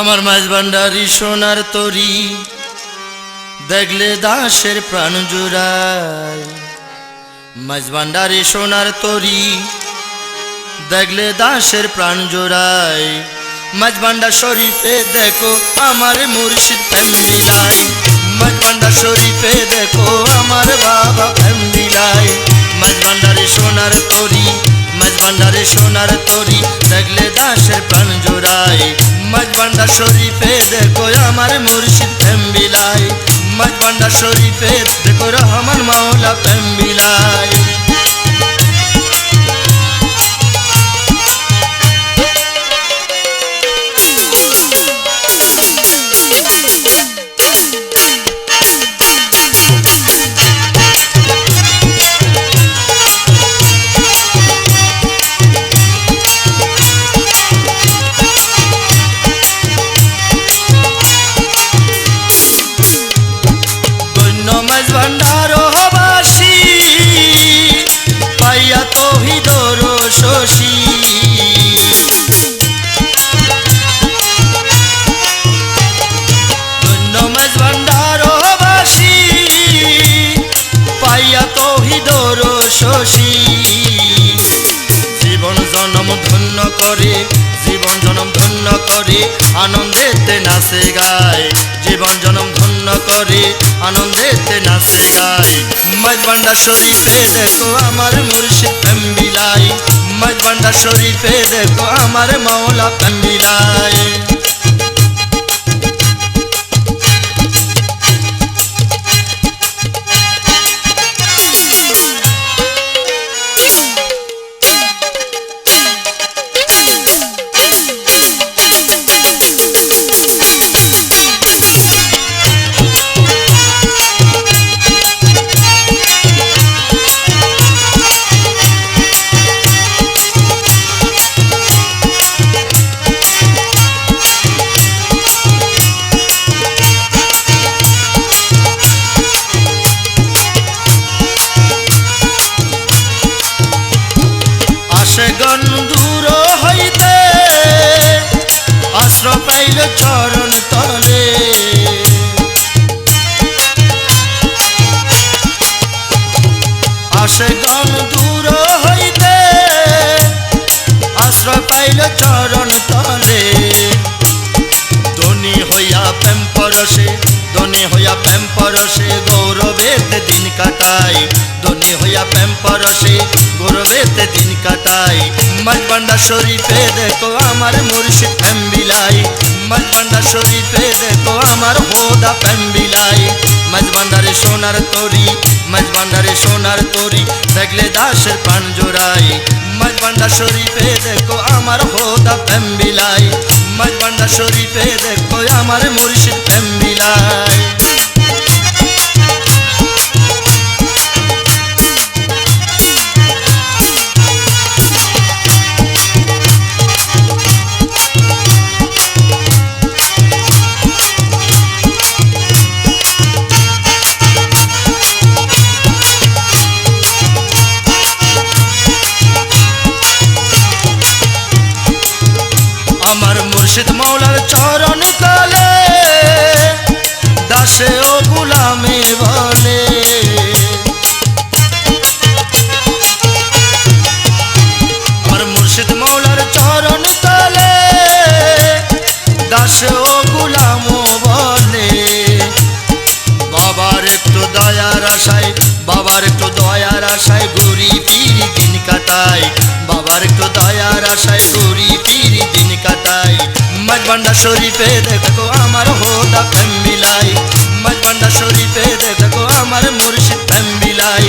আমার মাঝ ভান্ডারি সোনার তরি, দেখলে দাসের প্রাণ জুড়ায়। মাঝ ভান্ডারি সোনার তরি, দেখলে দাসের প্রাণ জোড়ায়। মাঝ ভান্ডার শরীফে দেখো আমার মুর্শিদ প্রেম বিলাই মাঝ ভান্ডার শরীফে দেখো আমার বাবা প্রেম বিলাই মাঝ ভান্ডারে সোনার তরি, মাঝ ভান্ডারে সোনার তরি, দেখলে দাসের প্রাণ জোড়ায়। মাঝ ভান্ডার শরীফে দেখো আমার মুর্শিদ প্রেম বিলাই মাঝ ভান্ডার শরীফে দেখো রহমান মাওলা প্রেম ধন্য করে, জীবন জনম ধন্য করে, আনন্দেতে নাচে গায় জীবন জনম ধন্য করে, আনন্দেতে নাচে গায় মাঝবান্ডা শরীফে দেখো আমার মুর্শিদ প্রেম বিলাই মাঝবান্ডা শরীফে দেখো আমার মাওলা প্রেম বিলাই দূর হইতে আশ্র পাইল চরণ তলে। গৌরবেতে দিন কাটাই। মাঝবান্ডা শরীফে দেখো আমার মুর্শিদ প্রেম বিলাই মাঝবান্ডা শরীফে দেখো আমার হোদা প্রেম বিলাই মাঝবান্ডারে সোনার তরি মাঝবান্ডারে সোনার তরি দেখলে দাসের প্রাণ জোড়াই মাঝবান্ডা শরীফে দেখো আমার হোদা প্রেম বিলাই মাঝবান্ডা শরীফে দেখো আমার মুর্শিদ প্রেম আমার মুর্শিদ মৌলার চরণ তলে দাসে ও গুলামে বলে। আমার মুর্শিদ মৌলার চরণ তলে দাসে ও গুলাম বলে। বাবার একটু দয়ার আশায়, বাবার একটু দয়ার আশায় ঘুরি দিন কাটাই বাবার একটু দয়ার আশায় কাটাই মাঝবান্ডা শরীফে দেখো আমার হোদা প্রেম বিলাই মাঝবান্ডা শরীফে দেখো আমার মুর্শিদ প্রেম বিলাই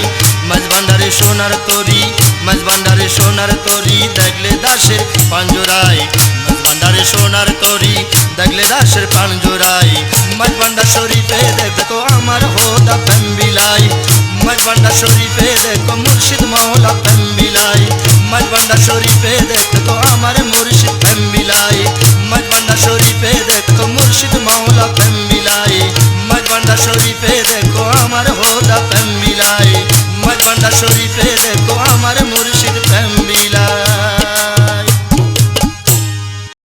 মাঝবান্ডারে সোনার তরি মাঝবান্ডারে সোনার তরি, দেখলে দাসের পাঞ্জরায়। মাঝবান্ডারে সোনার তরি, দেখলে দাসের পাঞ্জরায়। মাঝবান্ডা শরীফে দেখো আমার হোদা প্রেম বিলাই মাঝবান্ডা শরীফে দেখো মুর্শিদ মাওলা প্রেম বিলাই মাঝবান্ডা শরীফে দেখো আমার মুর্শিদ আমার হোদা শরীফে দেখো আমার